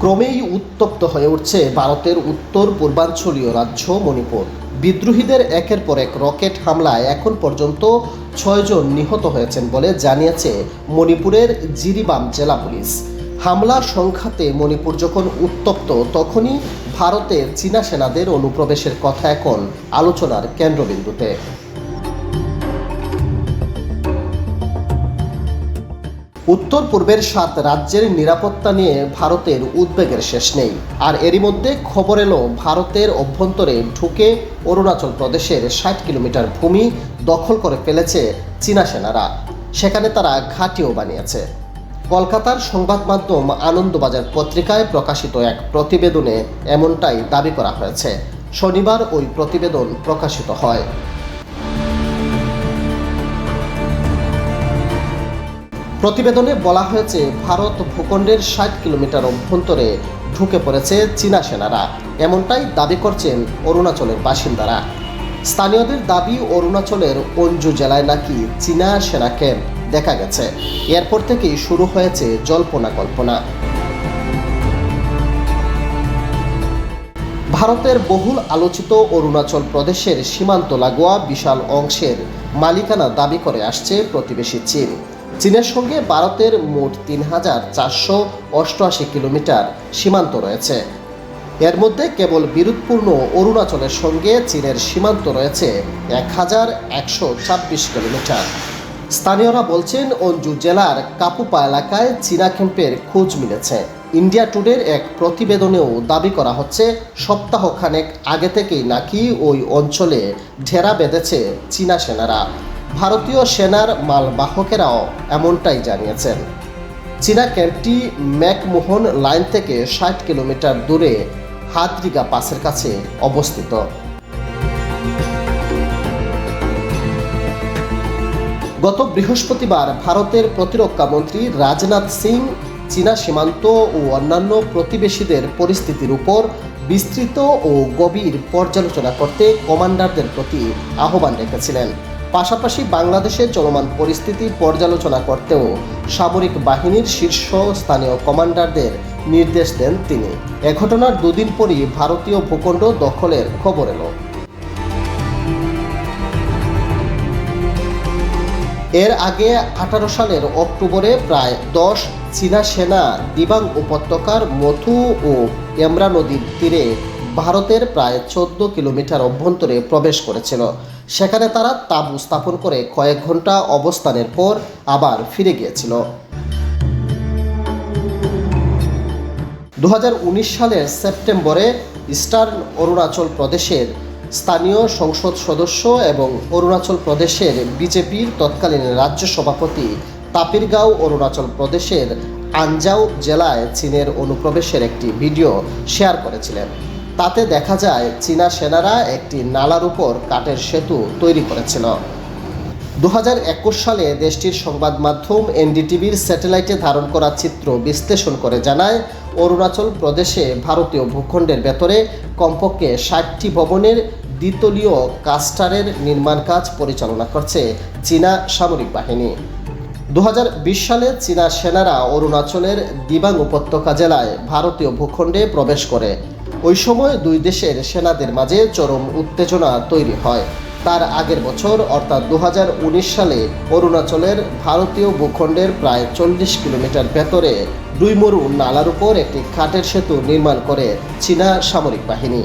ক্রমেই উত্তপ্ত হয়ে উঠছে ভারতের উত্তর পূর্বাঞ্চলীয় রাজ্য মণিপুর। বিদ্রোহীদের একের পর এক রকেট হামলায় এখন পর্যন্ত ছয়জন নিহত হয়েছেন বলে জানিয়েছে মণিপুরের জিরিবাম জেলা পুলিশ। হামলার সংখ্যাতে মণিপুর যখন উত্তপ্ত, তখনই ভারতের চীনা সেনাদের অনুপ্রবেশের কথা এখন আলোচনার কেন্দ্রবিন্দুতে। উত্তর পূর্বের সাত রাজ্যের নিরাপত্তা নিয়ে ভারতের উদ্বেগের শেষ নেই। আর এরই মধ্যে খবর এলো, ভারতের অভ্যন্তরে ঢুকে অরুণাচল প্রদেশের ষাট কিলোমিটার ভূমি দখল করে ফেলেছে চীনা সেনারা। সেখানে তারা ঘাঁটিও বানিয়েছে। কলকাতার সংবাদ মাধ্যম আনন্দবাজার পত্রিকায় প্রকাশিত এক প্রতিবেদনে এমনটাই দাবি করা হয়েছে। শনিবার ওই প্রতিবেদন প্রকাশিত হয়। প্রতিবেদনে বলা হয়েছে, ভারত ভূখণ্ডের ষাট কিলোমিটার অভ্যন্তরে ঢুকে পড়েছে চীনা সেনারা। এমনটাই দাবি করছেন অরুণাচলের বাসিন্দারা। স্থানীয়দের দাবি, অরুণাচলের অঞ্জু জেলায় নাকি চীনা সেনা ক্যাম্প দেখা গেছে। এরপর থেকেই শুরু হয়েছে জল্পনা কল্পনা। ভারতের বহুল আলোচিত অরুণাচল প্রদেশের সীমান্ত লাগোয়া বিশাল অংশের মালিকানা দাবি করে আসছে প্রতিবেশী চীন। চীনের সঙ্গে ভারতের মোট তিন হাজার চারশো অষ্টআশি কিলোমিটার সীমান্ত রয়েছে। এর মধ্যে কেবল বিরোধপূর্ণ অরুণাচলের সঙ্গে চীনের সীমান্ত রয়েছে এক হাজার একশো ছাব্বিশ কিলোমিটার। স্থানীয়রা বলছেন, অঞ্জু জেলার কাপুপা এলাকায় চীনা ক্যাম্পের খোঁজ মিলেছে। ইন্ডিয়া টুডের এক প্রতিবেদনেও দাবি করা হচ্ছে, সপ্তাহখানেক আগে থেকেই নাকি ওই অঞ্চলে ঢেরা বেঁধেছে চীনা সেনারা। ভারতীয় সেনার মালবাহকেরাও এমনটাই জানিয়েছেন। চীনা ক্যাম্পটি ম্যাকমোহন লাইন থেকে ষাট কিলোমিটার দূরে হাতরিগা পাসের কাছে অবস্থিত। গত বৃহস্পতিবার ভারতের প্রতিরক্ষা মন্ত্রী রাজনাথ সিং চীনা সীমান্ত ও অন্যান্য প্রতিবেশীদের পরিস্থিতির উপর বিস্তৃত ও গভীর পর্যালোচনা করতে কমান্ডারদের প্রতি আহ্বান রেখেছিলেন। পাশাপাশি বাংলাদেশে চলমান পরিস্থিতি পর্যালোচনা করতেও সামরিক বাহিনীর শীর্ষ স্থানীয় কমান্ডারদের নির্দেশ দেন তিনি। এ ঘটনার দুদিন পরই ভারতীয় ভূখণ্ড দখলের খবর এলো। এর আগে আঠারো সালের অক্টোবরে প্রায় দশ চীনা সেনা দিবাং উপত্যকার মথু ও এমরা নদীর তীরে ভারতের প্রায় চোদ্দ কিলোমিটার অভ্যন্তরে প্রবেশ করেছিল। সেখানে তারা তাঁবু স্থাপন করে কয়েক ঘণ্টা অবস্থানের পর আবার ফিরে গিয়েছিল। দু হাজার উনিশ সালের সেপ্টেম্বরে ইস্টার্ন অরুণাচল প্রদেশের স্থানীয় সংসদ সদস্য এবং অরুণাচল প্রদেশের বিজেপির তৎকালীন রাজ্য সভাপতি তাপিরগাঁও অরুণাচল প্রদেশের আঞ্জাও জেলায় চীনের অনুপ্রবেশের একটি ভিডিও শেয়ার করেছিলেন। তাতে দেখা যায় চীনা সেনারা একটি নালার উপর কাঠের সেতু তৈরি করেছিল। দু হাজার একুশ সালে দেশটির সংবাদ মাধ্যম এনডিটিভির স্যাটেলাইটে ধারণ করা চিত্র বিশ্লেষণ করে জানায়, অরুণাচল প্রদেশে ভারতীয় ভূখণ্ডের ভেতরে কমপক্ষে ষাটটি ভবনের দ্বিতলীয় কাস্টারের নির্মাণ কাজ পরিচালনা করছে চীনা সামরিক বাহিনী। দু হাজার বিশ সালে চীনা সেনারা অরুণাচলের দিবাং উপত্যকা জেলায় ভারতীয় ভূখণ্ডে প্রবেশ করে। ওই সময় দুই দেশের সেনাদের মাঝে চরম উত্তেজনা তৈরি হয়। তার আগের বছর, অর্থাৎ দু হাজার উনিশ সালে, অরুণাচলের ভারতীয় ভূখণ্ডের প্রায় চল্লিশ কিলোমিটার ভেতরে দুই মরু নালার উপর একটি খাটের সেতু নির্মাণ করে চীনা সামরিক বাহিনী।